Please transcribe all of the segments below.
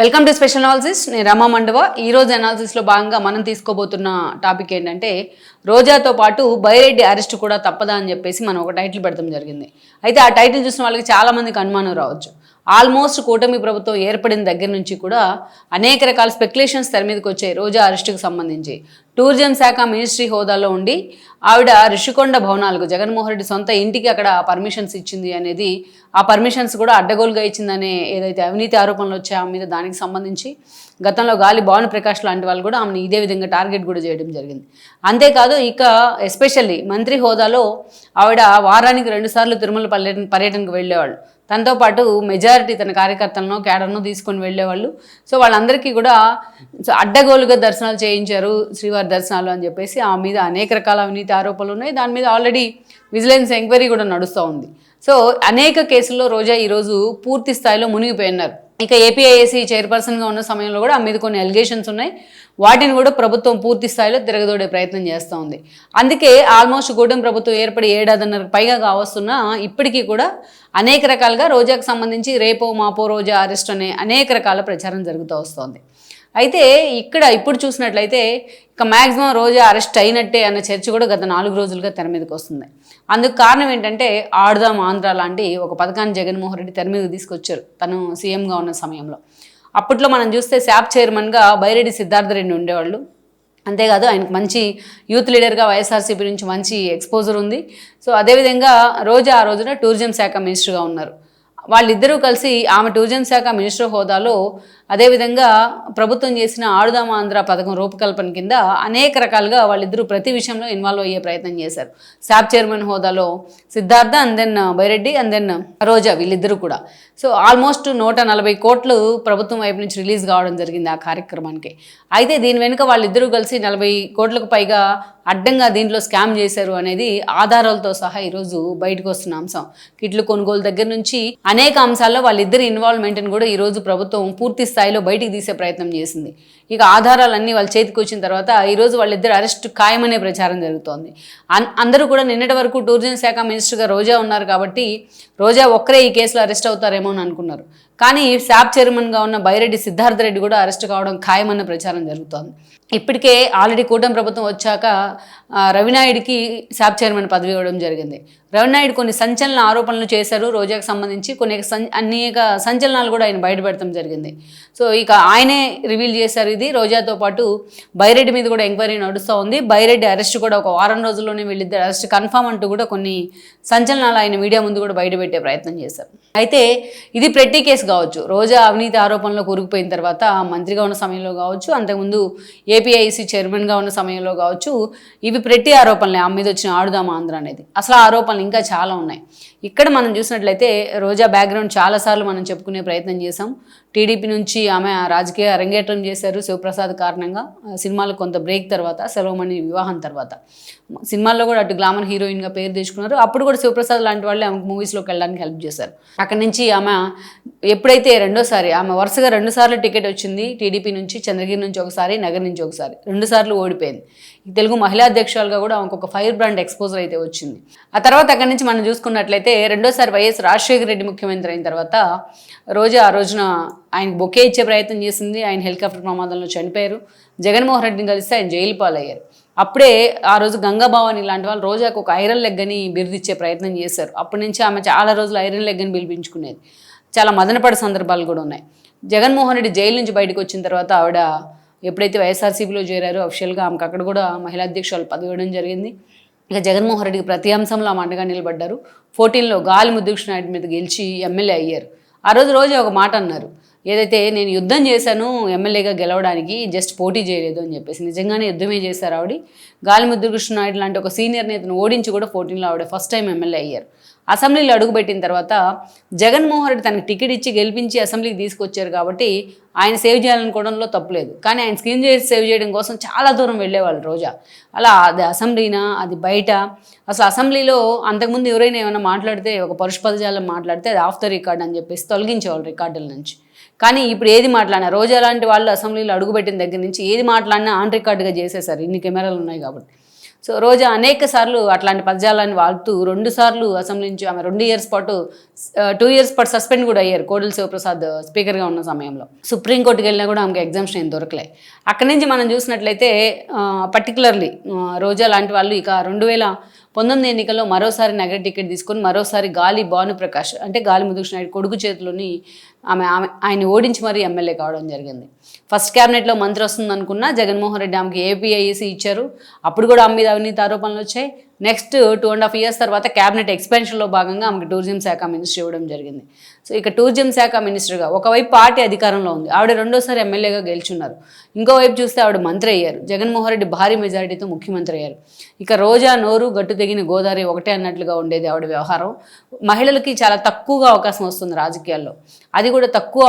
Welcome to special analysis నేను రమా మండవ. ఈ రోజు అనాలిసిస్లో భాగంగా మనం తీసుకోబోతున్న టాపిక్ ఏంటంటే రోజాతో పాటు బైరెడ్డి అరెస్ట్ కూడా తప్పదా అని చెప్పేసి మనం ఒక టైటిల్ పెడతాం జరిగింది. అయితే ఆ టైటిల్ చూసిన వాళ్ళకి చాలామందికి అనుమానం రావచ్చు. ఆల్మోస్ట్ కూటమి ప్రభుత్వం ఏర్పడిన దగ్గర నుంచి కూడా అనేక రకాల స్పెక్యులేషన్స్ తెర మీదకి వచ్చాయి రోజా అరెస్టుకు సంబంధించి. టూరిజం శాఖ మినిస్ట్రీ హోదాలో ఉండి ఆవిడ రిషికొండ భవనాలకు జగన్మోహన్ రెడ్డి సొంత ఇంటికి అక్కడ పర్మిషన్స్ ఇచ్చింది అనేది ఆ పర్మిషన్స్ కూడా అడ్డగోలుగా ఇచ్చిందనే ఏదైతే అవినీతి ఆరోపణలు వచ్చాయి ఆమె మీద దానికి సంబంధించి గతంలో గాలి భావన ప్రకాష్ లాంటి వాళ్ళు కూడా ఆమెను ఇదే విధంగా టార్గెట్ కూడా చేయడం జరిగింది. అంతేకాదు ఇక ఎస్పెషల్లీ మంత్రి హోదాలో ఆవిడ వారానికి రెండుసార్లు తిరుమల పర్యటన పర్యటనకు వెళ్ళేవాళ్ళు. తనతో పాటు మెజారిటీ తన కార్యకర్తలను క్యాడర్ను తీసుకొని వెళ్ళేవాళ్ళు. సో వాళ్ళందరికీ కూడా అడ్డగోలుగా దర్శనాలు చేయించారు శ్రీవారి దర్శనాలు అని చెప్పేసి ఆ మీద అనేక రకాల అవినీతి ఆరోపణలు ఉన్నాయి. దాని మీద ఆల్రెడీ విజిలెన్స్ ఎంక్వైరీ కూడా నడుస్తూ ఉంది. సో అనేక కేసుల్లో రోజా ఈరోజు పూర్తి స్థాయిలో మునిగిపోయినారు ఇక ఏపీఐఏసీ చైర్పర్సన్గా ఉన్న సమయంలో కూడా ఆ మీద కొన్ని ఎలిగేషన్స్ ఉన్నాయి. వాటిని కూడా ప్రభుత్వం పూర్తి స్థాయిలో తిరగదోడే ప్రయత్నం చేస్తూ ఉంది. అందుకే ఆల్మోస్ట్ గూడెం ప్రభుత్వం ఏర్పడి ఏడాదిన్నర పైగా కావస్తున్నా ఇప్పటికీ కూడా అనేక రకాలుగా రోజాకు సంబంధించి రేపో మాపో రోజా అరెస్ట్ అనే అనేక రకాల ప్రచారం జరుగుతూ వస్తోంది. అయితే ఇక్కడ ఇప్పుడు చూసినట్లయితే ఇక మ్యాక్సిమం రోజా అరెస్ట్ అయినట్టే అన్న చర్చ కూడా గత నాలుగు రోజులుగా తెర మీదకి వస్తుంది. అందుకు కారణం ఏంటంటే ఆడుదాం ఆంధ్ర లాంటి ఒక పథకాన్ని జగన్మోహన్ రెడ్డి తెర మీదకి తీసుకొచ్చారు తను సీఎంగా ఉన్న సమయంలో. అప్పట్లో మనం చూస్తే శాప్ చైర్మన్గా బైరెడ్డి సిద్ధార్థ రెడ్డి ఉండేవాళ్ళు. అంతేకాదు ఆయనకు మంచి యూత్ లీడర్గా వైఎస్ఆర్సీపీ నుంచి మంచి ఎక్స్పోజర్ ఉంది. సో అదేవిధంగా రోజా ఆ రోజున టూరిజం శాఖ మినిస్టర్గా ఉన్నారు. వాళ్ళిద్దరూ కలిసి ఆమె టూరిజం శాఖ మినిస్టర్ హోదాలో అదేవిధంగా ప్రభుత్వం చేసిన ఆడుదామ ఆంధ్ర పథకం రూపకల్పన కింద అనేక రకాలుగా వాళ్ళిద్దరూ ప్రతి విషయంలో ఇన్వాల్వ్ అయ్యే ప్రయత్నం చేశారు. శాప్ చైర్మన్ హోదాలో Siddharth and then Byreddy and then Roja వీళ్ళిద్దరూ కూడా. సో ఆల్మోస్ట్ నూట నలభై కోట్లు ప్రభుత్వం వైపు నుంచి రిలీజ్ కావడం జరిగింది ఆ కార్యక్రమానికి. అయితే దీని వెనుక వాళ్ళిద్దరూ కలిసి నలభై కోట్లకు పైగా అడ్డంగా దీంట్లో స్కామ్ చేశారు అనేది ఆధారాలతో సహా ఈరోజు బయటకు వస్తున్న అంశం. కిట్లు కొనుగోలు దగ్గర నుంచి అనేక అంశాల్లో వాళ్ళిద్దరి ఇన్వాల్వ్మెంట్ని కూడా ఈరోజు ప్రభుత్వం పూర్తి స్థాయిలో బయటికి తీసే ప్రయత్నం చేసింది. ఇక ఆధారాలన్నీ వాళ్ళ చేతికి వచ్చిన తర్వాత ఈరోజు వాళ్ళిద్దరు అరెస్ట్ ఖాయమనే ప్రచారం జరుగుతోంది. అన్- అందరూ కూడా నిన్నటి వరకు టూరిజం శాఖ మినిస్టర్గా రోజా ఉన్నారు కాబట్టి రోజా ఒక్కరే ఈ కేసులో అరెస్ట్ అవుతారేమో అని అనుకున్నారు. కానీ శాప్ చైర్మన్గా ఉన్న బైరెడ్డి సిద్ధార్థ రెడ్డి కూడా అరెస్ట్ కావడం ఖాయమన్న ప్రచారం జరుగుతోంది. ఇప్పటికే ఆల్రెడీ కూటమి ప్రభుత్వం వచ్చాక రవినాయుడికి శాప్ చైర్మన్ పదవి ఇవ్వడం జరిగింది. రవినాయుడు కొన్ని సంచలన ఆరోపణలు చేశారు రోజాకు సంబంధించి. కొన్ని సం- అనేక సంచలనాలు కూడా ఆయన బయటపెడతాం జరిగింది. సో ఇక ఆయనే రివీల్ చేశారు ఇది. రోజాతో పాటు బైరెడ్డి మీద కూడా ఎంక్వైరీ నడుస్తూ ఉంది. బైరెడ్డి అరెస్ట్ కూడా ఒక వారం రోజుల్లోనే వీళ్ళిద్దరు అరెస్ట్ కన్ఫామ్ అంటూ కూడా కొన్ని సంచలనాలు ఆయన మీడియా ముందు కూడా బయటపెట్టే ప్రయత్నం చేశారు. అయితే ఇది ప్రతి కేసు కావచ్చు. రోజా అవినీతి ఆరోపణలో కూరుకుపోయిన తర్వాత మంత్రిగా ఉన్న సమయంలో కావచ్చు అంతకుముందు ఏపీఐసి చైర్మన్గా ఉన్న సమయంలో కావచ్చు ఇవి ప్రతి ఆరోపణలే. ఆమె మీద వచ్చిన ఆడుదామా ఆంధ్ర అనేది. అసలు ఆరోపణలు ఇంకా చాలా ఉన్నాయి. ఇక్కడ మనం చూసినట్లయితే రోజా బ్యాక్గ్రౌండ్ చాలాసార్లు మనం చెప్పుకునే ప్రయత్నం చేసాం టీడీపీ నుంచి ఆమె రాజకీయ అరంగేట్రం చేశారు శివప్రసాద్ కారణంగా. సినిమాలు కొంత బ్రేక్ తర్వాత సెలవుమణి వివాహం తర్వాత. సినిమాల్లో కూడా అటు గ్లామర్ హీరోయిన్గా పేరు తెచ్చుకున్నారు. అప్పుడు కూడా శివప్రసాద్ లాంటి వాళ్ళే ఆమెకు మూవీస్లోకి వెళ్ళడానికి హెల్ప్ చేశారు. అక్కడి నుంచి ఆమె ఎప్పుడైతే రెండోసారి ఆమె వరుసగా రెండు సార్లు టికెట్ వచ్చింది టీడీపీ నుంచి చంద్రగిరి నుంచి ఒకసారి నగర్ నుంచి ఒకసారి. రెండు సార్లు ఓడిపోయింది. ఈ తెలుగు మహిళా అధ్యక్షురాలుగా కూడా ఆమెకు ఒక ఫైర్ బ్రాండ్ ఎక్స్పోజర్ అయితే వచ్చింది. ఆ తర్వాత అక్కడి నుంచి మనం చూసుకున్నట్లయితే రెండోసారి వైఎస్ రాజశేఖర రెడ్డి ముఖ్యమంత్రి అయిన తర్వాత రోజా ఆ రోజున ఆయన బొకే ఇచ్చే ప్రయత్నం చేసింది. ఆయన హెలికాప్టర్ ప్రమాదంలో చనిపోయారు. జగన్మోహన్ రెడ్డిని కలిస్తే ఆయన జైలు పాలయ్యారు. అప్పుడే ఆ రోజు గంగాభవాని లాంటి వాళ్ళు రోజాకు ఒక ఐరన్ లెగ్ అని బిరుదిచ్చే ప్రయత్నం చేశారు. అప్పటి నుంచి ఆమె చాలా రోజులు ఐరన్ లెగ్ అని పిలిపించుకునేది చాలా మదనపడే సందర్భాలు కూడా ఉన్నాయి. జగన్మోహన్ రెడ్డి జైలు నుంచి బయటకు వచ్చిన తర్వాత ఆవిడ ఎప్పుడైతే వైఎస్ఆర్సీపీలో చేరారో అఫిషియల్గా ఆమెకు అక్కడ కూడా మహిళా అధ్యక్షురాలు పదవి ఇవ్వడం జరిగింది. ఇక జగన్మోహన్ రెడ్డికి ప్రతి అంశంలో ఆమె అండగా నిలబడ్డారు. ఫోర్టీన్లో గాలి ముద్దుకృష్ణ నాయుడు మీద గెలిచి ఎమ్మెల్యే అయ్యారు. ఆ రోజు రోజు ఒక మాట అన్నారు. ఏదైతే నేను యుద్ధం చేశాను ఎమ్మెల్యేగా గెలవడానికి జస్ట్ పోటీ చేయలేదు అని చెప్పేసి. నిజంగానే యుద్ధమే చేశారు ఆవిడ. గాలి ముద్దుకృష్ణ నాయుడు లాంటి ఒక సీనియర్ నేతను ఓడించి కూడా ఫోర్టీన్లో ఆవిడ ఫస్ట్ టైం ఎమ్మెల్యే అయ్యారు. అసెంబ్లీలో అడుగుపెట్టిన తర్వాత జగన్మోహన్ రెడ్డి తనకి టికెట్ ఇచ్చి గెలిపించి అసెంబ్లీకి తీసుకొచ్చారు కాబట్టి ఆయన సేవ్ చేయాలనుకోవడంలో తప్పులేదు కానీ ఆయన స్క్రీన్ చేసి సేవ్ చేయడం కోసం చాలా దూరం వెళ్ళేవాళ్ళు రోజా. అలా అది అసెంబ్లీనా అది బయట? అసలు అసెంబ్లీలో అంతకుముందు ఎవరైనా ఏమైనా మాట్లాడితే ఒక పరుష పదజాలం మాట్లాడితే అది ఆఫ్ ద రికార్డ్ అని చెప్పేసి తొలగించేవాళ్ళు రికార్డుల నుంచి. కానీ ఇప్పుడు ఏది మాట్లాడినా రోజా లాంటి వాళ్ళు అసెంబ్లీలో అడుగుపెట్టిన దగ్గర నుంచి ఏది మాట్లాడినా ఆన్ రికార్డుగా చేసేసారు. ఇన్ని కెమెరాలు ఉన్నాయి కాబట్టి. సో రోజా అనేక సార్లు అట్లాంటి పదజాలాన్ని వాడుతూ రెండు సార్లు అసెంబ్లీ నుంచి ఆమె రెండు ఇయర్స్ పాటు టూ ఇయర్స్ పాటు సస్పెండ్ కూడా అయ్యారు కోడెల శివప్రసాద్ స్పీకర్గా ఉన్న సమయంలో. సుప్రీంకోర్టుకి వెళ్ళినా కూడా ఆమెకి ఎగ్జామ్షన్ ఏం దొరకలే. అక్కడి నుంచి మనం చూసినట్లయితే పర్టికులర్లీ రోజా లాంటి వాళ్ళు ఇక రెండు వేల పంతొమ్మిది ఎన్నికల్లో మరోసారి నగర టికెట్ తీసుకొని మరోసారి గాలి భానుప్రకాష్ అంటే గాలి ముదుక్ష నాయుడు కొడుకు చేతిలోని ఆమె ఆమె ఆయన ఓడించి మరీ ఎమ్మెల్యే కావడం జరిగింది. ఫస్ట్ క్యాబినెట్లో మంత్రి వస్తుంది అనుకున్నా జగన్మోహన్ రెడ్డి ఆమెకి ఏపీఐఏసీ ఇచ్చారు. అప్పుడు కూడా ఆమె మీద అవినీతి ఆరోపణలు వచ్చాయి. Next two and half years తర్వాత క్యాబినెట్ ఎక్స్పెన్షన్లో భాగంగా ఆమెకి టూరిజం శాఖ మినిస్టర్ ఇవ్వడం జరిగింది. సో ఇక టూరిజం శాఖ మినిస్టర్గా ఒకవైపు పార్టీ అధికారంలో ఉంది. ఆవిడ రెండోసారి ఎమ్మెల్యేగా గెలుచున్నారు. ఇంకోవైపు చూస్తే ఆవిడ మంత్రి అయ్యారు. జగన్మోహన్ రెడ్డి భారీ మెజారిటీతో ముఖ్యమంత్రి అయ్యారు. ఇక రోజా నోరు గట్టు తెగిన గోదావరి ఒకటే అన్నట్లుగా ఉండేది ఆవిడ వ్యవహారం. మహిళలకి చాలా తక్కువగా అవకాశం వస్తుంది రాజకీయాల్లో. అది కూడా తక్కువ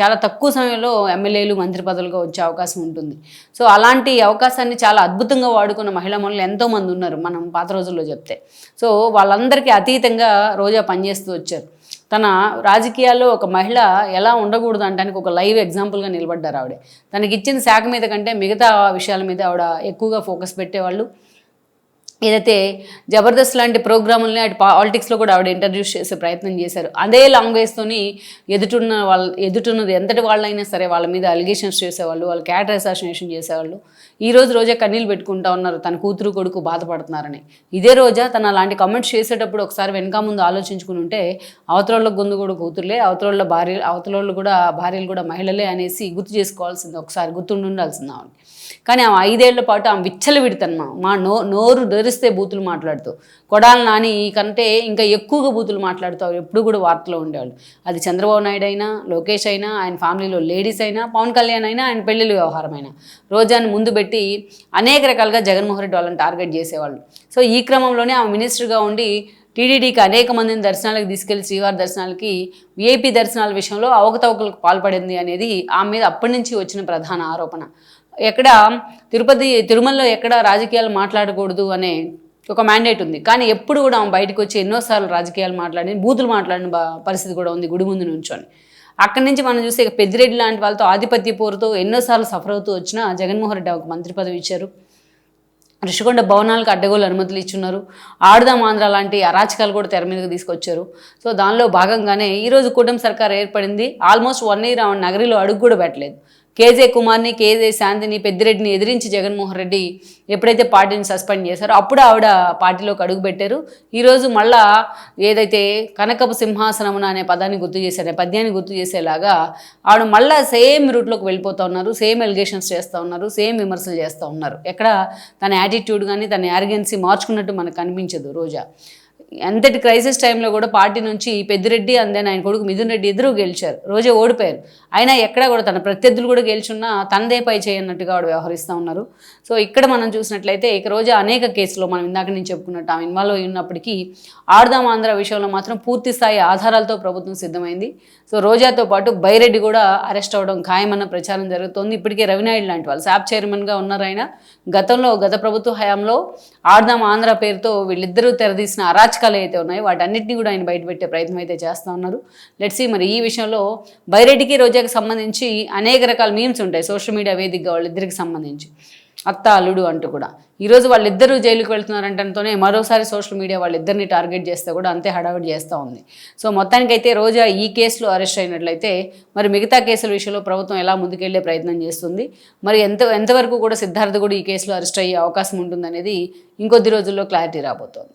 చాలా తక్కువ సమయంలో ఎమ్మెల్యేలు మంత్రి పదవులుగా వచ్చే అవకాశం ఉంటుంది. సో అలాంటి అవకాశాన్ని చాలా అద్భుతంగా వాడుకున్న మహిళా మనులు ఎంతోమంది ఉన్నారు. మనం పాత రోజుల్లో చెప్తే. సో వాళ్ళందరికీ అతీతంగా రోజా పనిచేస్తూ వచ్చారు. తన రాజకీయాల్లో ఒక మహిళ ఎలా ఉండకూడదు అంటానికి ఒక లైవ్ ఎగ్జాంపుల్గా నిలబడ్డారు ఆవిడ. తనకి ఇచ్చిన శాఖ మీద కంటే మిగతా విషయాల మీద ఆవిడ ఎక్కువగా ఫోకస్ పెట్టేవాళ్ళు. ఏదైతే జబర్దస్త్ లాంటి ప్రోగ్రాములని అటు పాలిటిక్స్లో కూడా ఆవిడ ఇంట్రడ్యూస్ చేసే ప్రయత్నం చేశారు. అదే లాంగ్వేజ్తోని ఎదుటున్న వాళ్ళ ఎదుటున్నది ఎంతటి వాళ్ళైనా సరే వాళ్ళ మీద అలిగేషన్స్ చేసేవాళ్ళు వాళ్ళు క్యాటర్ అసాసినేషన్ చేసేవాళ్ళు. ఈ రోజు రోజే కన్నీళ్ళు పెట్టుకుంటా ఉన్నారు. తన కూతురు కొడుకు బాధపడుతున్నారని. ఇదే రోజా తన అలాంటి కమెంట్స్ చేసేటప్పుడు ఒకసారి వెనక ముందు ఆలోచించుకుని ఉంటే అవతలోళ్ళ గొంతు కూడా కూతురులే అవతలోళ్ళ భార్య అవతలోళ్ళు కూడా భార్యలు కూడా మహిళలే అనేసి గుర్తు చేసుకోవాల్సింది ఒకసారి గుర్తుండి ఉండాల్సింది ఆవిడకి. కానీ ఆమె ఐదేళ్ళ పాటు ఆమె విచ్చలు విడతన్మా మా నో నోరు ధరిస్తే బూతులు మాట్లాడుతూ కొడాలి నాని కంటే ఇంకా ఎక్కువగా బూతులు మాట్లాడుతూ ఎప్పుడు కూడా వార్తలో ఉండేవాళ్ళు. అది చంద్రబాబు నాయుడు అయినా లోకేష్ అయినా ఆయన ఫ్యామిలీలో లేడీస్ అయినా పవన్ కళ్యాణ్ అయినా ఆయన పెళ్ళిళ్ళ వ్యవహారమైన అయినా. రోజాని ముందు పెట్టి అనేక రకాలుగా జగన్మోహన్ రెడ్డి వాళ్ళని టార్గెట్ చేసేవాళ్ళు. సో ఈ క్రమంలోనే ఆమె మినిస్టర్గా ఉండి టీడీడీకి అనేక మందిని దర్శనాలకు తీసుకెళ్ళి శ్రీవారి దర్శనాలకి విఐపి దర్శనాల విషయంలో అవకతవకలకు పాల్పడింది అనేది ఆమె మీద అప్పటి నుంచి వచ్చిన ప్రధాన ఆరోపణ. ఎక్కడ తిరుపతి తిరుమలలో ఎక్కడ రాజకీయాలు మాట్లాడకూడదు అనే ఒక మ్యాండేట్ ఉంది. కానీ ఎప్పుడు కూడా ఆమె బయటకు వచ్చి ఎన్నోసార్లు రాజకీయాలు మాట్లాడి బూతులు మాట్లాడిన పరిస్థితి కూడా ఉంది గుడి ముందు నుంచొని. అక్కడి నుంచి మనం చూస్తే పెద్దిరెడ్డి లాంటి వాళ్ళతో ఆధిపత్య పోరుతో ఎన్నోసార్లు సఫర్ అవుతూ వచ్చిన జగన్మోహన్ రెడ్డి ఒక మంత్రి పదవి ఇచ్చారు. ఋషికొండ భవనాలకు అడ్డగోలు అనుమతులు ఇచ్చున్నారు. ఆడదాం ఆంధ్ర లాంటి అరాచకాలు కూడా తెర మీదకి తీసుకొచ్చారు. సో దానిలో భాగంగానే ఈరోజు కూటమి సర్కార్ ఏర్పడింది. ఆల్మోస్ట్ వన్ ఇయర్ ఆమె నగరిలో అడుగు కూడా పెట్టలేదు. కేజే కుమార్ని కేజే శాంతిని పెద్దిరెడ్డిని ఎదిరించి జగన్మోహన్ రెడ్డి ఎప్పుడైతే పార్టీని సస్పెండ్ చేశారో అప్పుడు ఆవిడ పార్టీలోకి అడుగుపెట్టారు ఈరోజు మళ్ళా ఏదైతే కనకపు సింహాసనమున అనే పదాన్ని గుర్తు చేశారు పద్యాన్ని గుర్తు చేసేలాగా ఆవిడ మళ్ళా సేమ్ రూట్లోకి వెళ్ళిపోతూ ఉన్నారు సేమ్ ఎలిగేషన్స్ చేస్తూ ఉన్నారు సేమ్ విమర్శలు చేస్తూ ఉన్నారు. ఎక్కడ తన యాటిట్యూడ్ కానీ తన యారిగెన్సీ మార్చుకున్నట్టు మనకు కనిపించదు రోజా. ఎంతటి క్రైసిస్ టైంలో కూడా పార్టీ నుంచి పెద్దిరెడ్డి అండ్ దెన్ ఆయన కొడుకు మిథున్ రెడ్డి ఇద్దరూ గెలిచారు. రోజే ఓడిపోయారు. అయినా ఎక్కడ కూడా తన ప్రత్యర్థులు కూడా గెలిచున్నా తనదే పై చేయన్నట్టుగా ఆవిడ వ్యవహరిస్తూ ఉన్నారు. సో ఇక్కడ మనం చూసినట్లయితే ఇక రోజా అనేక కేసులో మనం ఇందాక నేను చెప్పుకున్నట్టు ఆమె ఇన్వాల్వ్ అయి ఉన్నప్పటికీ ఆడదాం ఆంధ్ర విషయంలో మాత్రం పూర్తి స్థాయి ఆధారాలతో ప్రభుత్వం సిద్ధమైంది. సో రోజాతో పాటు బైరెడ్డి కూడా అరెస్ట్ అవ్వడం ఖాయమన్న ప్రచారం జరుగుతోంది. ఇప్పటికే రవినాయుడు లాంటి వాళ్ళు శాప్ చైర్మన్గా ఉన్నారు ఆయన. గతంలో గత ప్రభుత్వ హయాంలో ఆడదాం ఆంధ్ర పేరుతో వీళ్ళిద్దరూ తెరదీసిన అరాచకాలు అయితే ఉన్నాయో వాటన్నిటిని కూడా ఆయన బయటపెట్టే ప్రయత్నం అయితే చేస్తూ ఉన్నారు. లెట్సీ మరి ఈ విషయంలో బైరెడ్డికి రోజాకి సంబంధించి అనేక రకాల మీమ్స్ ఉంటాయి సోషల్ మీడియా వేదికగా వాళ్ళిద్దరికి సంబంధించి. అత్త అల్లుడు అంటూ కూడా. ఈరోజు వాళ్ళిద్దరూ జైలుకి వెళ్తున్నారంటంతోనే మరోసారి సోషల్ మీడియా వాళ్ళిద్దరిని టార్గెట్ చేస్తే కూడా అంతే హడావిడి చేస్తూ ఉంది. సో మొత్తానికైతే రోజా ఈ కేసులో అరెస్ట్ అయినట్లయితే మరి మిగతా కేసుల విషయంలో ప్రభుత్వం ఎలా ముందుకెళ్ళే ప్రయత్నం చేస్తుంది? మరి ఎంత ఎంతవరకు కూడా సిద్ధార్థ కూడా ఈ కేసులో అరెస్ట్ అయ్యే అవకాశం ఉంటుందనేది ఇంకొద్ది రోజుల్లో క్లారిటీ రాబోతోంది.